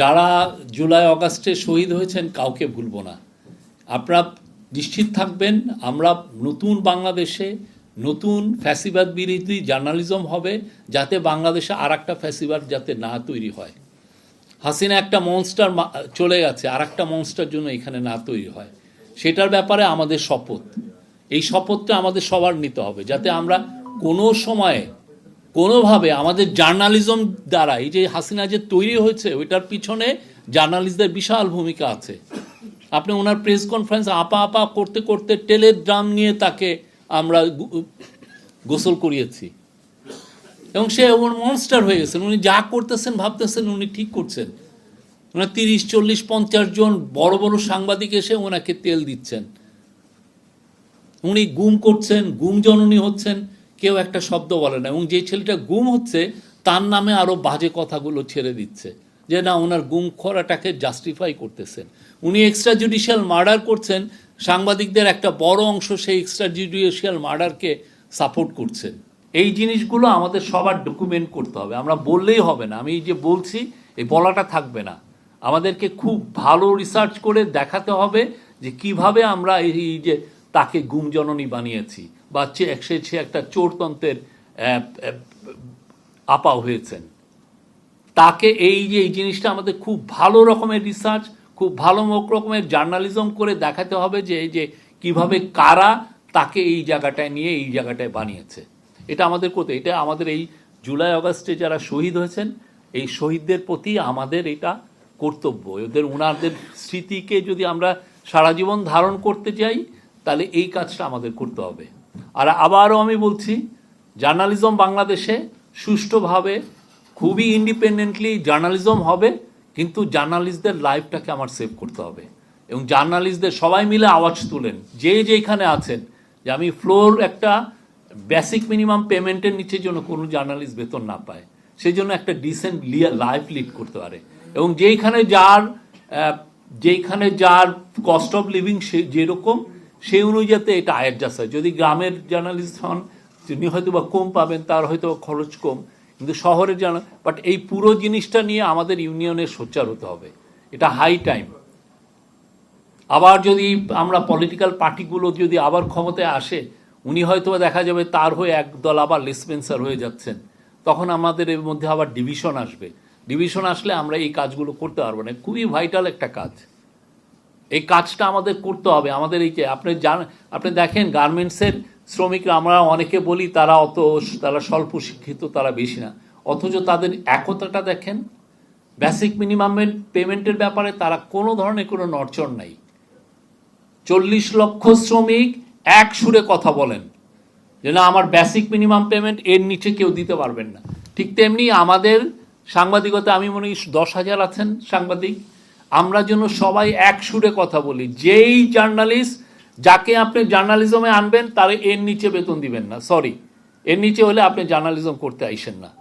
যারা জুলাই, অগাস্টে শহীদ হয়েছেন কাউকে ভুলব না। আপনারা নিশ্চিত থাকবেন, আমরা নতুন বাংলাদেশে নতুন ফ্যাসিবাদ বিরোধী জার্নালিজম হবে যাতে বাংলাদেশে আর একটা ফ্যাসিবাদ যাতে না তৈরি হয়। হাসিনা একটা মনস্টার চলে গেছে আর একটা মনস্টার জন্য এখানে না তৈরি হয়। সেটার ব্যাপারে আমাদের শপথ। এই শপথটা আমাদের সবার নিতে হবে, যাতে আমরা কোনো সময়ে কোনোভাবে আমাদের জার্নালিজম দ্বারা এই যে হাসিনা যে তৈরি হয়েছে, ওইটার পিছনে জার্নালিস্টদের বিশাল ভূমিকা আছে। আপনি ওনার প্রেস কনফারেন্স আপা আপা করতে করতে টেলের ড্রাম নিয়ে তাকে আমরা গোসল করিয়েছি। এবং সে ওর মনস্টার হয়ে গেছেন, উনি যা করতেছেন, ভাবতেছেন, উনি ঠিক করছেন। ওনার তিরিশ, চল্লিশ, পঞ্চাশ জন বড় বড় সাংবাদিক এসে ওনাকে তেল দিচ্ছেন। উনি গুম করছেন গুম জননী হচ্ছেন। কেউ একটা শব্দ বলে না। এবং যে ছেলেটা গুম হচ্ছে, তার নামে আরও বাজে কথাগুলো ছেড়ে দিচ্ছে যে, না, ওনার গুম করাটাকে জাস্টিফাই করতেছেন। উনি এক্সট্রা জুডিশিয়াল মার্ডার করছেন। সাংবাদিকদের একটা বড় অংশ সেই এক্সট্রা জুডিশিয়াল মার্ডারকে সাপোর্ট করছেন এই জিনিসগুলো আমাদের সবার ডকুমেন্ট করতে হবে। আমরা বললেই হবে না। আমি এই যে বলছি, এই বলাটা থাকবে না। আমাদেরকে খুব ভালো রিসার্চ করে দেখাতে হবে যে, কীভাবে আমরা এই যে তাকে গুমজননী বানিয়েছি। বা সে সে একটা চোরতন্ত্রের আপা হয়েছেন। তাকে এই যে এই জিনিসটা আমাদের খুব ভালো রকমের রিসার্চ খুব ভালো রকমের জার্নালিজম করে দেখাতে হবে যে এই যে কীভাবে কারা তাকে এই জায়গাটায় নিয়ে, এই জায়গাটায় বানিয়েছে। এটা আমাদের করতে এটা আমাদের এই জুলাই আগস্টে যারা শহীদ হয়েছেন, এই শহীদদের প্রতি আমাদের এটা কর্তব্য। ওদের ওনাদের স্মৃতিকে যদি আমরা সারা জীবন ধারণ করতে চাই, তাহলে এই কাজটা আমাদের করতে হবে। আর আবারও আমি বলছি জার্নালিজম বাংলাদেশে সুষ্ঠুভাবে, খুবই ইন্ডিপেন্ডেন্টলি জার্নালিজম হবে, কিন্তু জার্নালিস্টদের লাইফটাকে আমার সেভ করতে হবে। এবং জার্নালিস্টদের সবাই মিলে আওয়াজ তুলেন, যে যেখানে আছেন, যে আমি ফ্লোর একটা বেসিক মিনিমাম পেমেন্টের নিচে জন্য কোনো জার্নালিস্ট বেতন না পায়। সেই জন্য একটা ডিসেন্ট লাইফ লিড করতে পারে। এবং যেইখানে যার যেইখানে যার কস্ট অফ লিভিং সে যেরকম সেই অনুযায়ীতে এটা অ্যাডজাস্ট হয়। যদি গ্রামের জার্নালিস্ট হন, তিনি হয়তো বা কম পাবেন, তার হয়তো খরচ কম। কিন্তু শহরের জানা বাট এই পুরো জিনিসটা নিয়ে আমাদের ইউনিয়নের সোচ্চার হতে হবে। এটা হাই টাইম আবার যদি আমরা পলিটিক্যাল পার্টিগুলো যদি আবার ক্ষমতায় আসে, উনি হয়তো দেখা যাবে তার হয়ে একদল আবার লেসপেন্সার হয়ে যাচ্ছেন। তখন আমাদের এর মধ্যে আবার ডিভিশন আসবে। ডিভিশন আসলে আমরা এই কাজগুলো করতে পারব না। খুবই ভাইটাল একটা কাজ। এই কাজটা আমাদের করতে হবে। আমাদের এই যে আপনি জান, আপনি দেখেন গার্মেন্টসের শ্রমিকরা, আমরা অনেকে বলি তারা অত তারা স্বল্প শিক্ষিত, তারা বেশি না। অথচ তাদের একতাটা দেখেন বেসিক মিনিমাম পেমেন্টের ব্যাপারে তারা কোনো ধরনের কোনো নড়চড় নাই। চল্লিশ লক্ষ শ্রমিক এক সুরে কথা বলেন যে, না, আমার বেসিক মিনিমাম পেমেন্ট এর নিচে কেউ দিতে পারবেন না। ঠিক তেমনি আমাদের সাংবাদিকতা, আমি মনে করি দশ হাজার আছেন সাংবাদিক। আমরা যেন সবাই এক সুরে কথা বলি। যেই জার্নালিস্ট যাকে আপনি জার্নালিজমে আনবেন, তার এর নিচে বেতন দিবেন না। সরি এর নিচে হলে আপনি জার্নালিজম করতে আইসেন না।